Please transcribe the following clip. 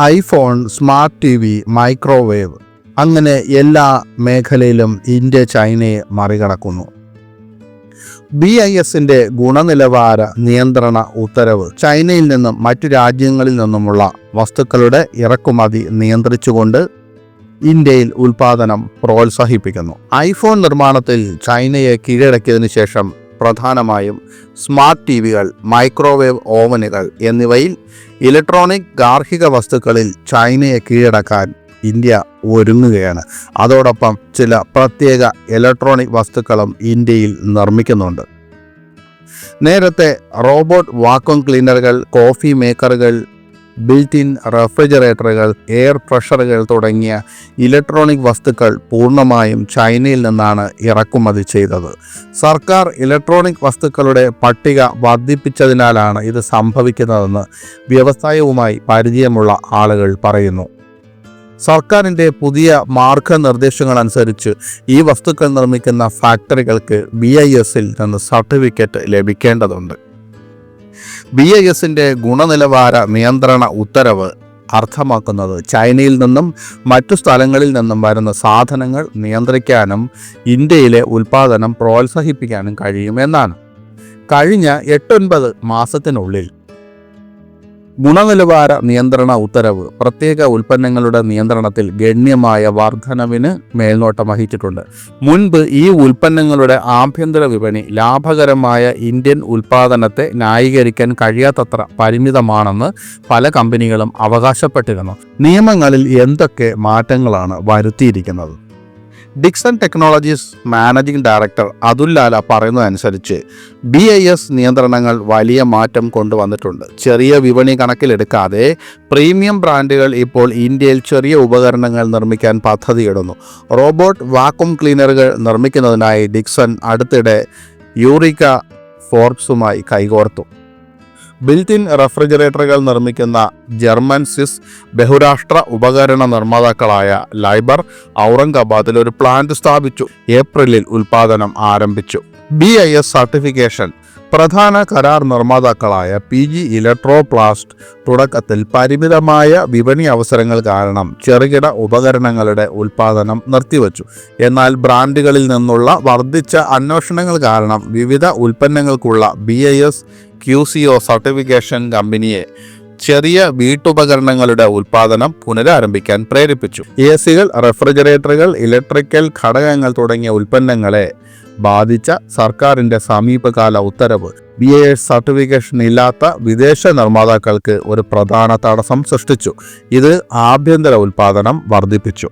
IPhone smart T V microwave അങ്ങനെ എല്ലാ മേഖലയിലും ഇന്ത്യ ചൈനയെ മറികടക്കുന്നു. ബി ഐ എസിന്റെ ഗുണനിലവാര നിയന്ത്രണ ഉത്തരവ് ചൈനയിൽ നിന്നും മറ്റു രാജ്യങ്ങളിൽ നിന്നുമുള്ള വസ്തുക്കളുടെ ഇറക്കുമതി നിയന്ത്രിച്ചുകൊണ്ട് ഇന്ത്യയിൽ ഉൽപാദനം പ്രോത്സാഹിപ്പിക്കുന്നു. ഐഫോൺ നിർമ്മാണത്തിൽ ചൈനയെ കീഴടക്കിയതിനു ശേഷം പ്രധാനമായും സ്മാർട്ട് ടി വികൾ മൈക്രോവേവ് ഓവനുകൾ എന്നിവയിൽ ഇലക്ട്രോണിക് ഗാർഹിക വസ്തുക്കളിൽ ചൈനയെ കീഴടക്കാൻ ഇന്ത്യ ഒരുങ്ങുകയാണ്. അതോടൊപ്പം ചില പ്രത്യേക ഇലക്ട്രോണിക് വസ്തുക്കളും ഇന്ത്യയിൽ നിർമ്മിക്കുന്നുണ്ട്. നേരത്തെ റോബോട്ട് വാക്വം ക്ലീനറുകൾ കോഫി മേക്കറുകൾ ബിൽറ്റ് ഇൻ റെഫ്രിജറേറ്ററുകൾ എയർ പ്രഷറുകൾ തുടങ്ങിയ ഇലക്ട്രോണിക് വസ്തുക്കൾ പൂർണമായും ചൈനയിൽ നിന്നാണ് ഇറക്കുമതി ചെയ്തത്. സർക്കാർ ഇലക്ട്രോണിക് വസ്തുക്കളുടെ പട്ടിക വർദ്ധിപ്പിച്ചതിനാലാണ് ഇത് സംഭവിക്കുന്നതെന്ന് വ്യവസായവുമായി പരിചയമുള്ള ആളുകൾ പറയുന്നു. സർക്കാരിന്റെ പുതിയ മാർഗനിർദ്ദേശങ്ങൾ അനുസരിച്ച് ഈ വസ്തുക്കൾ നിർമ്മിക്കുന്ന ഫാക്ടറികൾക്ക് ബി ഐ എസിൽ നിന്ന് സർട്ടിഫിക്കറ്റ് ലഭിക്കേണ്ടതുണ്ട്. ബി ഐ എസിന്റെ ഗുണനിലവാര നിയന്ത്രണ ഉത്തരവ് അർത്ഥമാക്കുന്നത് ചൈനയിൽ നിന്നും മറ്റു സ്ഥലങ്ങളിൽ നിന്നും വരുന്ന സാധനങ്ങൾ നിയന്ത്രിക്കാനും ഇന്ത്യയിലെ ഉൽപ്പാദനം പ്രോത്സാഹിപ്പിക്കാനും കഴിയുമെന്നാണ് കഴിഞ്ഞ എട്ടൊൻപത് മാസത്തിനുള്ളിൽ ഗുണനിലവാര നിയന്ത്രണ ഉത്തരവ് പ്രത്യേക ഉൽപ്പന്നങ്ങളുടെ നിയന്ത്രണത്തിൽ ഗണ്യമായ വർധനവിന് മേൽനോട്ടം വഹിച്ചിട്ടുണ്ട്. മുൻപ് ഈ ഉൽപ്പന്നങ്ങളുടെ ആഭ്യന്തര വിപണി ലാഭകരമായ ഇന്ത്യൻ ഉൽപ്പാദനത്തെ ന്യായീകരിക്കാൻ കഴിയാത്തത്ര പരിമിതമാണെന്ന് പല കമ്പനികളും അവകാശപ്പെട്ടിരുന്നു. നിയമങ്ങളിൽ എന്തൊക്കെ മാറ്റങ്ങളാണ് വരുത്തിയിരിക്കുന്നത്? Dixon Technologies managing director Atul Lala പറയുന്നതനുസരിച്ച് ബി ഐ എസ് നിയന്ത്രണങ്ങൾ വലിയ മാറ്റം കൊണ്ടുവന്നിട്ടുണ്ട്. ചെറിയ വിപണി കണക്കിലെടുക്കാതെ പ്രീമിയം ബ്രാൻഡുകൾ ഇപ്പോൾ ഇന്ത്യയിൽ ചെറിയ ഉപകരണങ്ങൾ നിർമ്മിക്കാൻ പദ്ധതിയിടുന്നു. റോബോട്ട് വാക്വം ക്ലീനറുകൾ നിർമ്മിക്കുന്നതിനായി ഡിക്സൺ അടുത്തിടെ യൂറിക്ക ഫോർബ്സുമായി കൈകോർത്തു. ബിൽറ്റ് ഇൻ റെഫ്രിജറേറ്ററുകൾ നിർമ്മിക്കുന്ന ജർമ്മൻ സ്വിസ് ബഹുരാഷ്ട്ര ഉപകരണ നിർമ്മാതാക്കളായ ലൈബർ ഔറംഗാബാദിൽ ഒരു പ്ലാന്റ് സ്ഥാപിച്ചു. ഏപ്രിലിൽ ഉൽപാദനം ആരംഭിച്ചു. ബി ഐ എസ് സർട്ടിഫിക്കേഷൻ പ്രധാന കരാർ നിർമ്മാതാക്കളായ പി ജി ഇലക്ട്രോപ്ലാസ്റ്റ് തുടക്കത്തിൽ പരിമിതമായ വിപണി അവസരങ്ങൾ കാരണം ചെറുകിട ഉപകരണങ്ങളുടെ ഉൽപാദനം നിർത്തിവച്ചു. എന്നാൽ ബ്രാൻഡുകളിൽ നിന്നുള്ള വർദ്ധിച്ച അന്വേഷണങ്ങൾ കാരണം വിവിധ ഉൽപ്പന്നങ്ങൾക്കുള്ള B I S Q C O certification കമ്പനിയെ ചെറിയ വീട്ടുപകരണങ്ങളുടെ ഉൽപാദനം പുനരാരംഭിക്കാൻ പ്രേരിപ്പിച്ചു. എ സികൾ റെഫ്രിജറേറ്ററുകൾ ഇലക്ട്രിക്കൽ ഘടകങ്ങൾ തുടങ്ങിയ ഉൽപ്പന്നങ്ങളെ ബാധിച്ച സർക്കാരിന്റെ സമീപകാല ഉത്തരവ്. ബി എ എസ് സർട്ടിഫിക്കേഷൻ ഇല്ലാത്ത വിദേശ നിർമ്മാതാക്കൾക്ക് ഒരു പ്രധാന തടസ്സം സൃഷ്ടിച്ചു. ഇത് ആഭ്യന്തര ഉൽപാദനം വർദ്ധിപ്പിച്ചു.